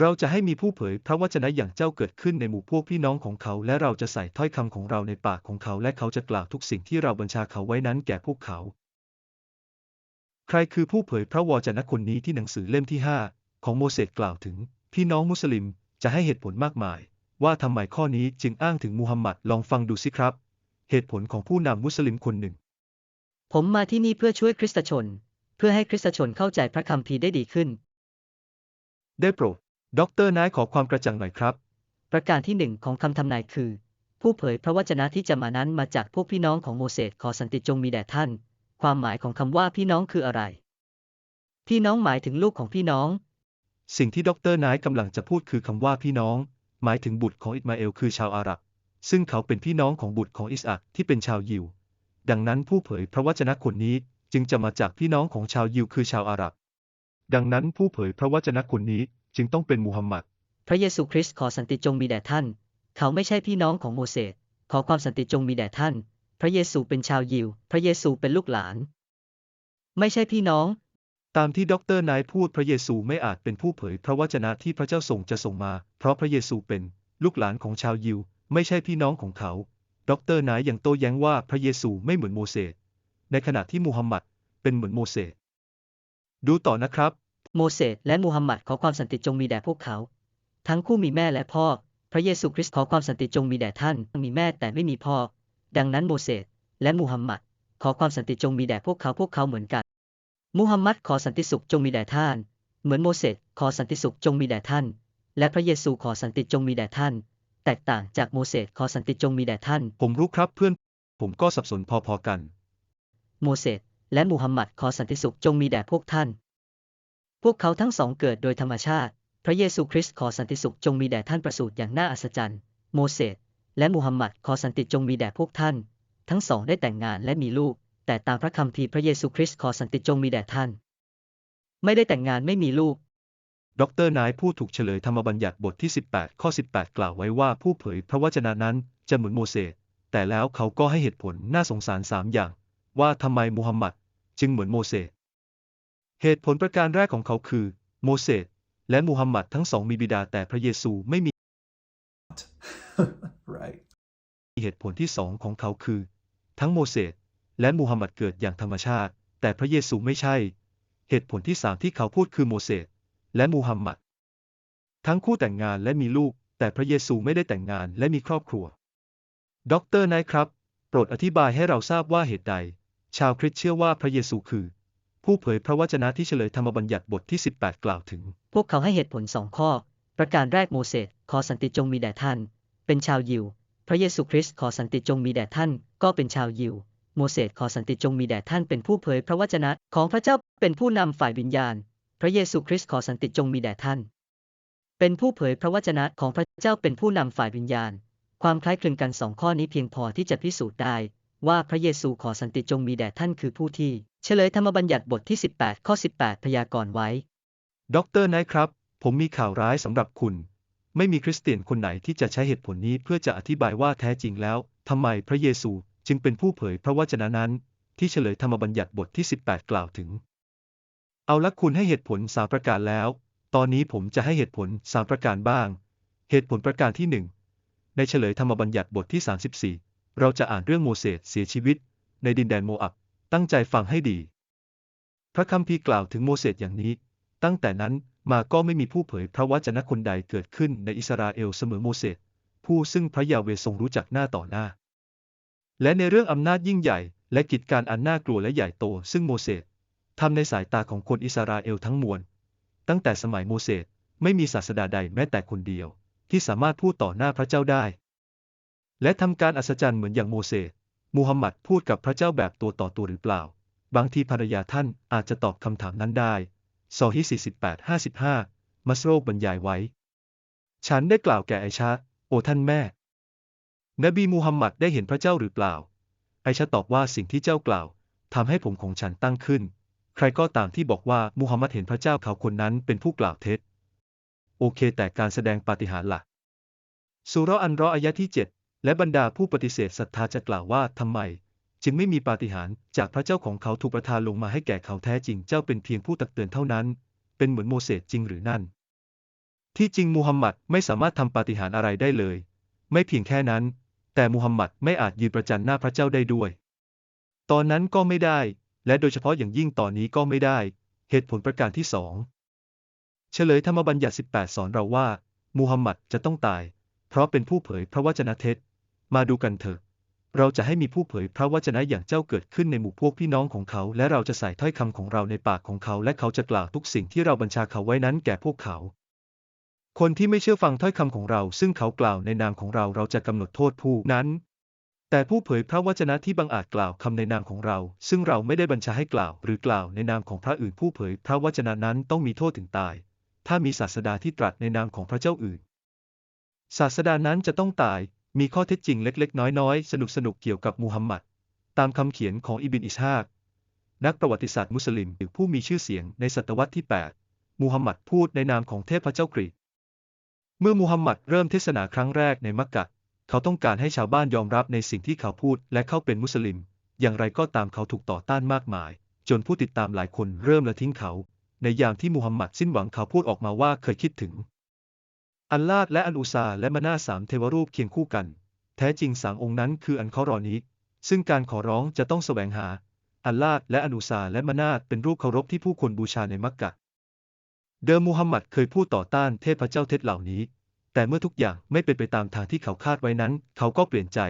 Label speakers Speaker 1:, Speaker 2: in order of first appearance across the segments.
Speaker 1: เราจะให้มีผู้เผยพระวจนะอย่างเจ้าเกิดขึ้นในหมู่พวกพี่น้องของเขา และเราจะใส่ถ้อยคำของเราในปากของเขา และเขาจะกล่าวทุกสิ่งที่เราบัญชาเขาไว้นั้นแก่พวกเขา ใครคือผู้เผยพระวจนะคนนี้ที่หนังสือเล่มที่ 5 ของโมเสสกล่าวถึง พี่น้องมุสลิมจะให้เหตุผลมากมาย ว่าทำไมข้อนี้จึงอ้างถึงมูฮัมหมัดลองฟังดูสิครับ เหตุผลของผู้นำมุสลิมคนหนึ่ง
Speaker 2: ผมมาที่นี่เพื่อช่วยคริสตชน เพื่อให้คริสตชนเข้าใจพระคัมภีร์ได้ดีขึ้น
Speaker 1: ได้โปรด ด็อกเตอร์นายขอความกระจ่างหน่อยครับ
Speaker 2: ประการที่หนึ่งของคำทำนายคือ ผู้เผยพระวจนะที่จะมานั้นมาจากพวกพี่น้องของโมเสสขอสันติจงมีแด่ท่าน ความหมายของคำว่าพี่น้องคืออะไร พี่น้องหมายถึงลูกของพี่น้อง
Speaker 1: สิ่งที่ด็อกเตอร์นายกำลังจะพูดคือคำว่าพี่น้อง หมายถึงบุตรของอิสมาเอลคือชาวอาหรับ ซึ่งเขาเป็นพี่น้องของบุตรของอิสอักที่เป็นชาวยิว ดังนั้นผู้เผยพระวจนะคนนี้จึงจะมาจากพี่น้องของชาวยิวคือชาวอาหรับ ดังนั้นผู้เผยพระวจนะคนนี้ จึงต้องเป็นมูฮัมหมัด
Speaker 2: พระเยซูคริสต์ขอสันติจงมีแด่ท่าน เขาไม่ใช่พี่น้องของโมเสส ขอความสันติจงมีแด่ท่าน พระเยซูเป็นชาวยิว พระเยซูเป็นลูกหลาน ไม่ใช่พี่น้อง
Speaker 1: ตามที่ด็อกเตอร์นายพูดพระเยซูไม่อาจเป็นผู้เผยพระวจนะที่พระเจ้าส่งจะส่งมา เพราะพระเยซูเป็นลูกหลานของชาวยิว ไม่ใช่พี่น้องของเขาด็อกเตอร์นายยังโต้แย้งว่าพระเยซูไม่เหมือนโมเสส ในขณะที่มูฮัมหมัดเป็นเหมือนโมเสส ดูต่อนะครับ
Speaker 2: โมเสสและมูฮัมหมัดขอความสันติจงมีแด่พวกเขา ทั้งคู่มีแม่และพ่อ พระเยซูคริสต์ขอความสันติจงมีแด่ท่าน มีแม่แต่ไม่มีพ่อ ดังนั้นโมเสสและมูฮัมหมัดขอความสันติจงมีแด่พวกเขาพวกเขาเหมือนกัน มูฮัมหมัดขอสันติสุขจงมีแด่ท่าน เหมือนโมเสสขอสันติสุขจงมีแด่ท่าน และพระเยซูขอสันติจงมีแด่ท่าน แตกต่างจากโมเสสขอสันติจงมีแด่ท่าน
Speaker 1: ผมรู้ครับเพื่อน ผมก็สับสนพอๆกัน
Speaker 2: โมเสสและมูฮัมหมัดขอสันติสุขจงมีแด่พวกท่าน พวกเขาทั้งสองเกิดโดยธรรมชาติ พระเยซูคริสต์ขอสันติสุขจงมีแด่ท่านประสูติอย่างน่าอัศจรรย์ โมเสสและมูฮัมหมัดขอสันติจงมีแด่พวกท่าน ทั้งสองได้แต่งงานและมีลูก แต่ตามพระคัมภีร์พระเยซูคริสต์ขอสันติจงมีแด่ท่าน ไม่ได้แต่งงานไม่มีลูก
Speaker 1: ดรนายผู้ถูกเฉลยธรรมบัญญัติบทที่ 18 ข้อ 18 กล่าวไว้ว่าผู้เผยพระวจนะนั้นจะเหมือนโมเสส แต่แล้วเขาก็ให้เหตุผลน่าสงสารสามอย่าง ว่าทำไมมูฮัมหมัดจึงเหมือนโมเสส เหตุผลประการแรกของเขาคือ โมเสสและมูฮัมหมัดทั้งสองมีบิดาแต่พระเยซูไม่มี
Speaker 3: right.
Speaker 1: เหตุผลที่สองของเขาคือ ทั้งโมเสสและมูฮัมหมัดเกิดอย่างธรรมชาติ แต่พระเยซูไม่ใช่ เหตุผลที่สามที่เขาพูดคือโมเสสและมูฮัมหมัดทั้งคู่แต่งงานและมีลูก แต่พระเยซูไม่ได้แต่งงานและมีครอบครัวด็อกเตอร์นายครับ โปรดอธิบายให้เราทราบว่าเหตุใด ชาวคริสต์เชื่อว่าพระเยซูคือ ผู้เผยพระวจนะที่เฉลยธรรมบัญญัติบทที่ 18 กล่าวถึง
Speaker 2: พวกเขาให้เหตุผลสองข้อ ประการแรกโมเสสขอสันติจงมีแด่ท่าน เป็นชาวยิว พระเยซูคริสต์ขอสันติจงมีแด่ท่าน ก็เป็นชาวยิว โมเสสขอสันติจงมีแด่ท่านเป็นผู้เผยพระวจนะของพระเจ้าเป็นผู้นำฝ่ายวิญญาณ พระเยซูคริสต์ขอสันติจงมีแด่ท่าน เป็นผู้เผยพระวจนะของพระเจ้าเป็นผู้นำฝ่ายวิญญาณ ความคล้ายคลึงกันสองข้อนี้เพียงพอที่จะพิสูจน์ได้ว่าพระเยซูขอสันติจงมีแด่ท่านคือผู้ที่ เฉลยธรรมบัญญัติบทที่ 18 ข้อ 18 พยากรณ์ไว้
Speaker 1: ด็อกเตอร์นายครับ ผมมีข่าวร้ายสำหรับคุณ ไม่มีคริสเตียนคนไหนที่จะใช้เหตุผลนี้เพื่อจะอธิบายว่าแท้จริงแล้วทำไมพระเยซูจึงเป็นผู้เผยพระวจนะนั้น ที่เฉลยธรรมบัญญัติบทที่ 18 กล่าวถึง เอาละคุณให้เหตุผลสามประการแล้ว ตอนนี้ผมจะให้เหตุผลสามประการบ้าง เหตุผลประการที่หนึ่งในเฉลยธรรมบัญญัติบทที่ 34 เราจะอ่านเรื่องโมเสสเสียชีวิต ในดินแดนโมอับ ตั้งใจฟังให้ดี พระคัมภีร์กล่าวถึงโมเสสอย่างนี้ ตั้งแต่นั้นมาก็ไม่มีผู้เผยพระวจนะคนใดเกิดขึ้นในอิสราเอลเสมอโมเสสผู้ซึ่งพระยาเวทรงรู้จักหน้าต่อหน้า และในเรื่องอำนาจยิ่งใหญ่ และกิจการอันน่ากลัวและใหญ่โต ซึ่งโมเสสทำในสายตาของคนอิสราเอลทั้งมวล ตั้งแต่สมัยโมเสสไม่มีศาสดาใดแม้แต่คนเดียว ที่สามารถพูดต่อหน้าพระเจ้าได้ และทำการอัศจรรย์เหมือนอย่างโมเสส มูฮัมหมัดพูดกับพระเจ้าแบบตัวต่อตัวหรือเปล่า บางทีภรรยาท่านอาจจะตอบคำถามนั้นได้ซอฮี48 55 มัสโรบรรยายไว้ ฉันได้กล่าวแก่ไอชา โอท่านแม่ นบีมูฮัมหมัดได้เห็นพระเจ้าหรือเปล่า ไอชาตอบว่าสิ่งที่เจ้ากล่าวทำให้ผมของฉันตั้งขึ้น ใครก็ตามที่บอกว่ามูฮัมหมัดเห็นพระเจ้าเขาคนนั้นเป็นผู้กล่าวเท็จ โอเคแต่การแสดงปาฏิหาริย์ล่ะสุรอันรออายะที่7 และบรรดาผู้ปฏิเสธศรัทธาจะกล่าวว่าทำไม จึงไม่มีปาฏิหาริย์จากพระเจ้าของเขาถูกประทานลงมาให้แก่เขาแท้จริงเจ้าเป็นเพียงผู้ตักเตือนเท่านั้น เป็นเหมือนโมเสสจริงหรือนั่น ที่จริงมูฮัมหมัดไม่สามารถทำปาฏิหาริย์อะไรได้เลย ไม่เพียงแค่นั้น แต่มูฮัมหมัดไม่อาจยืนประจันหน้าพระเจ้าได้ด้วย ตอนนั้นก็ไม่ได้ และโดยเฉพาะอย่างยิ่งตอนนี้ก็ไม่ได้ เหตุผลประการที่สองเฉลยธรรมบัญญัติ 18 สอนเราว่า มูฮัมหมัดจะต้องตาย เพราะเป็นผู้เผยพระวจนะเท็จ มาดูกันเถอะ เราจะให้มีผู้เผยพระวจนะอย่างเจ้าเกิดขึ้นในหมู่พวกพี่น้องของเขา และเราจะใส่ถ้อยคำของเราในปากของเขา และเขาจะกล่าวทุกสิ่งที่เราบัญชาเขาไว้นั้นแก่พวกเขา คนที่ไม่เชื่อฟังถ้อยคำของเรา ซึ่งเขากล่าวในนามของเราเราจะกำหนดโทษผู้นั้น แต่ผู้เผยพระวจนะที่บังอาจกล่าวคำในนามของเรา ซึ่งเราไม่ได้บัญชาให้กล่าว หรือกล่าวในนามของพระอื่นผู้เผยพระวจนะนั้นต้องมีโทษถึงตาย ถ้ามีศาสดาที่ตรัสในนามของพระเจ้าอื่น ศาสดานั้นจะต้องตาย มีข้อเท็จจริงเล็กๆ น้อยๆ สนุกๆเกี่ยวกับมูฮัมหมัด ตามคำเขียนของอิบินอิสฮาก นักประวัติศาสตร์มุสลิมผู้มีชื่อเสียงในศตวรรษที่ 8 มูฮัมหมัดพูดในนามของเทพเจ้ากรีก เมื่อมูฮัมหมัดเริ่มเทศนาครั้งแรกในมักกะ เขาต้องการให้ชาวบ้านยอมรับในสิ่งที่เขาพูดและเข้าเป็นมุสลิม อย่างไรก็ตามเขาถูกต่อต้านมากมาย จนผู้ติดตามหลายคนเริ่มละทิ้งเขา ในยามที่มูฮัมหมัดสิ้นหวังเขาพูดออกมาว่าเคยคิดถึง อัลลาดและอันอุซาและมานาสามเทวรูปเคียงคู่กัน แท้จริงสามองค์นั้นคืออันเคารอนี้ ซึ่งการขอร้องจะต้องแสวงหา อัลลาดและอันอุซาและมานาตเป็นรูปเคารพที่ผู้คนบูชาในมักกะ เดิมมูฮัมหมัดเคยพูดต่อต้านเทพเจ้าเท็จเหล่านี้ แต่เมื่อทุกอย่างไม่เป็นไปตามทางที่เขาคาดไว้นั้น เขาก็เปลี่ยนใจ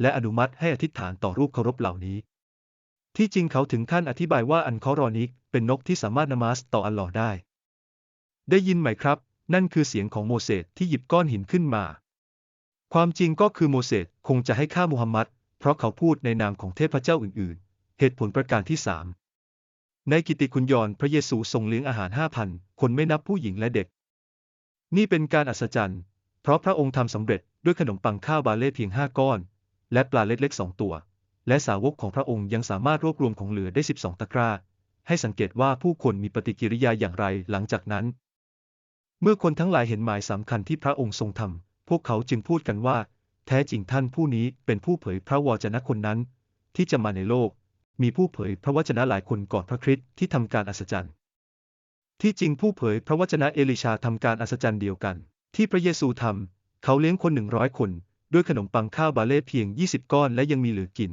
Speaker 1: และอนุมัติให้อธิษฐานต่อรูปเคารพเหล่านี้ ที่จริงเขาถึงขั้นอธิบายว่าอันเคารอนี้เป็นนกที่สามารถนมาสต่ออัลลอฮ์ได้ ได้ยินไหมครับ นั่นคือเสียงของโมเสสที่หยิบก้อนหินขึ้นมา ความจริงก็คือโมเสสคงจะให้ฆ่ามูฮัมหมัด เพราะเขาพูดในนามของเทพเจ้าอื่นๆ เหตุผลประการที่สามในกิตติคุณยอนพระเยซูทรงเลี้ยงอาหารห้าพันคนไม่นับผู้หญิงและเด็ก นี่เป็นการอัศจรรย์ เพราะพระองค์ทำสำเร็จด้วยขนมปังข้าวบาเล่เพียงห้าก้อน และปลาเล็กๆสองตัว และสาวกของพระองค์ยังสามารถรวบรวมของเหลือได้12ตะกร้า ให้สังเกตว่าผู้คนมีปฏิกิริยาอย่างไรหลังจากนั้น เมื่อคนทั้งหลายเห็นหมายสำคัญที่พระองค์ทรงทำพวกเขาจึงพูดกันว่า แท้จริงท่านผู้นี้เป็นผู้เผยพระวจนะคนนั้น ที่จะมาในโลก มีผู้เผยพระวจนะหลายคนก่อนพระคริสต์ที่ทำการอัศจรรย์ ที่จริงผู้เผยพระวจนะเอลิชาทำการอัศจรรย์เดียวกัน ที่พระเยซูทำเขาเลี้ยงคนหนึ่งร้อยคนด้วยขนมปังข้าวบาเล่เพียง 20 ก้อนและยังมีเหลือกิน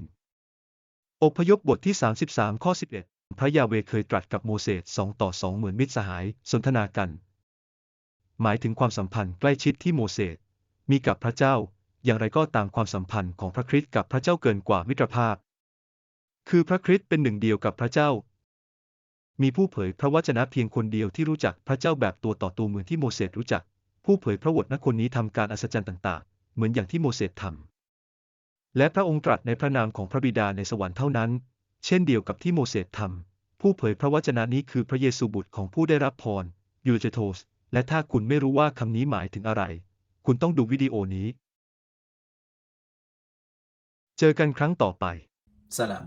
Speaker 1: อพยพบทที่ 33 ข้อ 11 พระยาเวเคยตรัสกับโมเสสสองต่อสองเหมือนมิตรสหายสนทนากัน หมายถึงความสัมพันธ์ใกล้ชิดที่โมเสสมีกับพระเจ้า อย่างไรก็ตามความสัมพันธ์ของพระคริสต์กับพระเจ้าเกินกว่ามิตรภาพ คือพระคริสต์เป็นหนึ่งเดียวกับพระเจ้า มีผู้เผยพระวจนะเพียงคนเดียวที่รู้จักพระเจ้าแบบตัวต่อตัวเหมือนที่โมเสสรู้จัก ผู้เผยพระวจนะคนนี้ทำการอัศจรรย์ต่างๆ เหมือนอย่างที่โมเสสทำและพระองค์ตรัสในพระนามของพระบิดาในสวรรค์เท่านั้น เช่นเดียวกับที่โมเสสทำผู้เผยพระวจนะนี้คือพระเยซูบุตรของผู้ได้รับพรยูเจโทส และถ้าคุณไม่รู้ว่าคำนี้หมายถึงอะไร คุณต้องดูวิดีโอนี้ เจอกันครั้งต่อไป
Speaker 3: สลาม